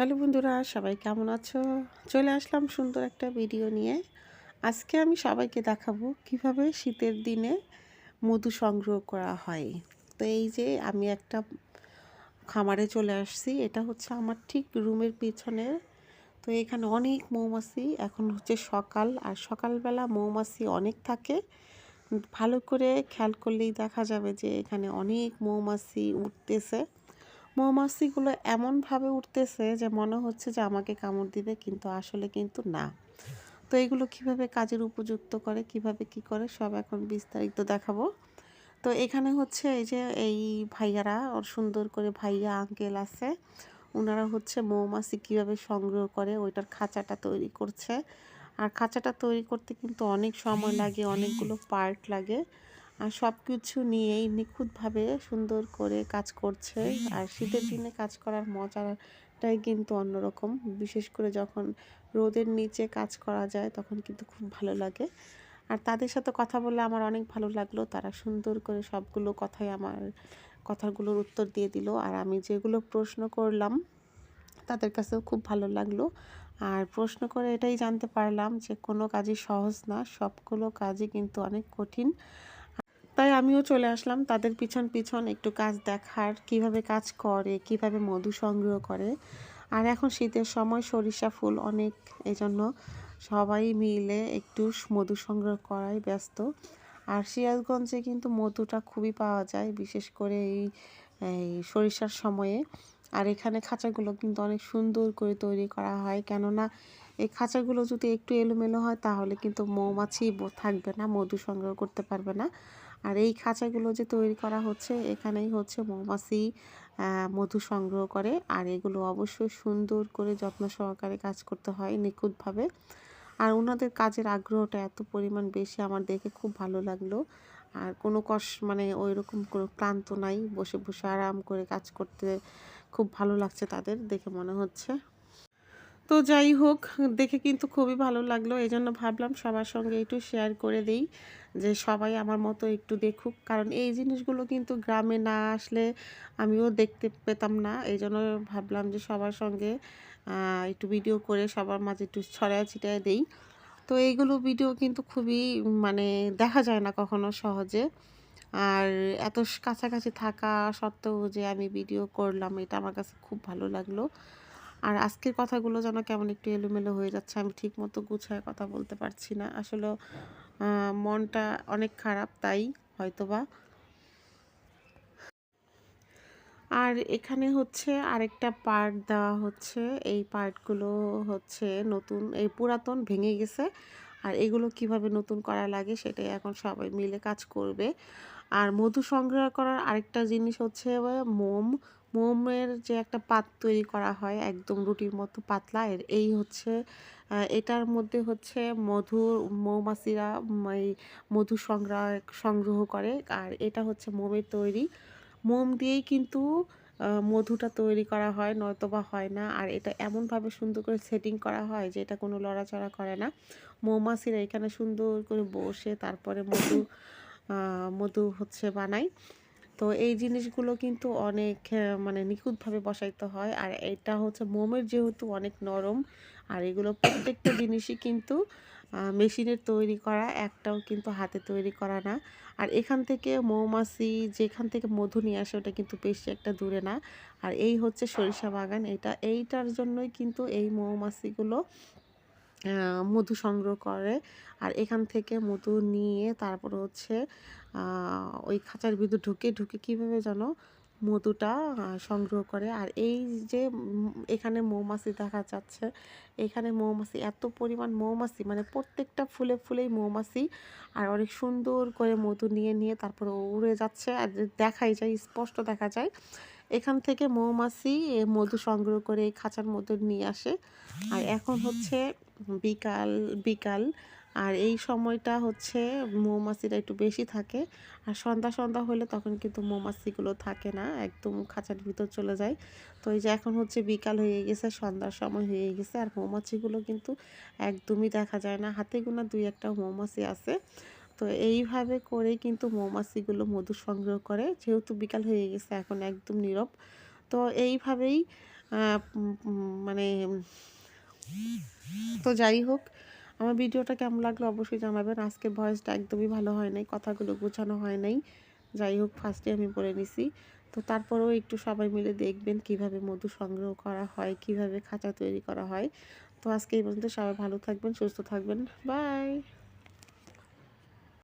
Hello বন্ধুরা, সবাই কেমন আছো? চলে আসলাম সুন্দর একটা ভিডিও নিয়ে। আজকে আমি সবাইকে দেখাবো কীভাবে শীতের দিনে মধু সংগ্রহ করা হয়। তো এই যে আমি একটা খামারে চলে আসছি, এটা হচ্ছে আমার ঠিক রুমের পিছনে। তো এখানে অনেক মৌমাছি, এখন হচ্ছে সকাল, আর সকালবেলা মৌমাছি অনেক থাকে। ভালো করে খেয়াল করলেই দেখা যাবে যে এখানে অনেক মৌমাছি উঠতেছে। মৌমাছিগুলো এমনভাবে উঠতেছে যে মনে হচ্ছে যে আমাকে কামড় দিবে, কিন্তু আসলে কিন্তু না। তো এগুলো কীভাবে কাজের উপযুক্ত করে, কীভাবে কি করে, সব এখন বিস্তারিত দেখাবো। তো এখানে হচ্ছে এই যে এই ভাইয়ারা, ওর সুন্দর করে ভাইয়া, আঙ্কেল আছে। ওনারা হচ্ছে মৌমাছি কীভাবে সংগ্রহ করে, ওইটার খাঁচাটা তৈরি করছে। আর খাঁচাটা তৈরি করতে কিন্তু অনেক সময় লাগে, অনেকগুলো পার্ট লাগে। আর সব কিছু নিয়েই নিখুঁতভাবে সুন্দর করে কাজ করছে। আর শীতের দিনে কাজ করার মজাটাই কিন্তু অন্যরকম। বিশেষ করে যখন রোদের নিচে কাজ করা যায়, তখন কিন্তু খুব ভালো লাগে। আর তাদের সাথে কথা বলে আমার অনেক ভালো লাগল। তারা সুন্দর করে সবগুলো কথাই আমার, কথাগুলোর উত্তর দিয়ে দিল। আর আমি যেগুলো প্রশ্ন করলাম, তাদের কাছেও খুব ভালো লাগল। আর প্রশ্ন করে এটাই জানতে পারলাম যে কোনো কাজই সহজ না, সবগুলো কাজই কিন্তু অনেক কঠিন। আমিও চলে আসলাম। তাদের পিছন পিছন একটু কাজ দেখার, কীভাবে কাজ করে, কীভাবে মধু সংগ্রহ করে। আর এখন শীতের সময় সরিষা ফুল অনেক এই জন্য সবাই মিলে একটু মধু সংগ্রহ করাই ব্যস্ত। আর সিরাজগঞ্জে কিন্তু মধুটা খুবই পাওয়া যায়, বিশেষ করে এই এই সরিষার সময়ে। আর এখানে খাঁচাগুলো কিন্তু অনেক সুন্দর করে তৈরি করা হয়। কেননা এই খাঁচাগুলো যদি একটু এলোমেলো হয়, তাহলে কিন্তু মৌমাছি থাকবে না, মধু সংগ্রহ করতে পারবে না। আর এই খাঁচাগুলো যে তৈরি করা হচ্ছে, এখানেই হচ্ছে মৌমাছি মধু সংগ্রহ করে। আর এগুলো অবশ্যই সুন্দর করে যত্ন সহকারে কাজ করতে হয় নিখুঁতভাবে। আর ওনাদের কাজের আগ্রহটা এত পরিমাণ বেশি, আমার দেখে খুব ভালো লাগল। আর কোনো কষ্ট মানে ওই রকম কোনো ক্লান্ত নাই, বসে বসে আরাম করে কাজ করতে খুব ভালো লাগছে তাদের, দেখে মনে হচ্ছে। তো যাই হোক, দেখে কিন্তু খুবই ভালো লাগল। এই জন্য ভাবলাম সবার সঙ্গে একটু শেয়ার করে দিই যে সবাই আমার মতো একটু দেখুক। কারণ এই জিনিসগুলো কিন্তু গ্রামে না আসলে আমিও দেখতে পেতাম না। এই জন্য ভাবলাম যে সবার সঙ্গে একটু ভিডিও করে সবার মাঝে একটু ছড়ায় ছিটায় দিই। তো এইগুলো ভিডিও কিন্তু খুবই মানে দেখা যায় না কখনো সহজে। আর এত কাছাকাছি থাকা সত্ত্বেও যে আমি ভিডিও করলাম, এটা আমার কাছে খুব ভালো লাগল। আর আজকের কথাগুলো যেন কেমন একটু এলোমেলো হয়ে যাচ্ছে, আমি ঠিক মতো গুছায় কথা বলতে পারছি না। আসলে মনটা অনেক খারাপ, তাই হয়তোবা। আর এখানে হচ্ছে আরেকটা পার্ট দেওয়া হচ্ছে, এই পার্টগুলো হচ্ছে নতুন, এই পুরাতন ভেঙে গেছে। আর এগুলো কীভাবে নতুন করা লাগে, সেটাই এখন সবাই মিলে কাজ করবে। আর মধু সংগ্রহ করার আরেকটা জিনিস হচ্ছে মোম। মোমের যে একটা পাত তৈরি করা হয়, একদম রুটির মতো পাতলা, এর এই হচ্ছে এটার মধ্যে হচ্ছে মধু, মৌমাছিরা এই মধু সংগ্রহ সংগ্রহ করে, আর এটা হচ্ছে মোমের তৈরি। মোম দিয়েই কিন্তু মধুটা তৈরি করা হয়, নয়তোবা হয় না, আর এটা এমনভাবে সুন্দর করে সেটিং করা হয় যে এটা কোনো লড়াচড়া করে না। মৌমাছিরা এখানে সুন্দর করে বসে, তারপরে মধু মধু হচ্ছে বানায় তো এই জিনিসগুলো কিন্তু অনেক মানে নিখুঁতভাবে বসাইতে হয়। আর এটা হচ্ছে মোমের যেহেতু অনেক নরম, আর এগুলো প্রত্যেকটা জিনিসই কিন্তু মেশিনের তৈরি করা, একটাও কিন্তু হাতে তৈরি করা না। আর এখান থেকে মৌমাছি, যেখান থেকে মধু নিয়ে আসে, ওটা কিন্তু বেশি একটা দূরে না। আর এই হচ্ছে সরিষা বাগান, এটা এইটার জন্যই কিন্তু এই মৌমাছিগুলো মধু সংগ্রহ করে। আর এখান থেকে মধু নিয়ে তারপর হচ্ছে ওই খাঁচার ভিতর ঢুকে ঢুকে কীভাবে যেন মধুটা সংগ্রহ করে। আর এই যে এখানে মৌমাছি দেখা যাচ্ছে, এখানে মৌমাছি, এত পরিমাণ মৌমাছি মানে প্রত্যেকটা ফুলে ফুলেই মৌমাছি। আর অনেক সুন্দর করে মধু নিয়ে নিয়ে তারপর উড়ে যাচ্ছে। আর দেখাই যায়, স্পষ্ট দেখা যায়। এখান থেকে মৌমাছি মধু সংগ্রহ করে খাঁচার মধ্যে নিয়ে আসে। আর এখন হচ্ছে বিকাল বিকাল। আর এই সময়টা হচ্ছে মৌমাছিরা একটু বেশি থাকে। আর সন্ধ্যা সন্ধ্যা হলে তখন কিন্তু মৌমাছিগুলো থাকে না, একদম খাঁচার ভিতর চলে যায়। তো এই যে এখন হচ্ছে বিকাল হয়ে গেছে, সন্ধ্যার সময় হয়ে গেছে। আর মৌমাছিগুলো কিন্তু একদমই দেখা যায় না। হাতে গোনা দুই একটা মৌমাছি আছে। তো এইভাবে করেই কিন্তু মৌমাছিগুলো মধু সংগ্রহ করে। যেহেতু বিকাল হয়ে গেছে, এখন একদম নীরব। তো এইভাবেই মানে মানে তো যাই হোক, আমার ভিডিওটা কেমন লাগল অবশ্যই জানাবেন। আজকের ভয়েসটা একদমই ভালো হয় নাই, কথাগুলো গোছানো হয় নাই। যাই হোক ফার্স্টে আমি বলে নিছি। তো তারপরেও একটু সবাই মিলে দেখবেন কীভাবে মধু সংগ্রহ করা হয়, কীভাবে খাঁচা তৈরি করা হয়। তো আজকে এই পর্যন্ত সবাই ভালো থাকবেন, সুস্থ থাকবেন। বাই!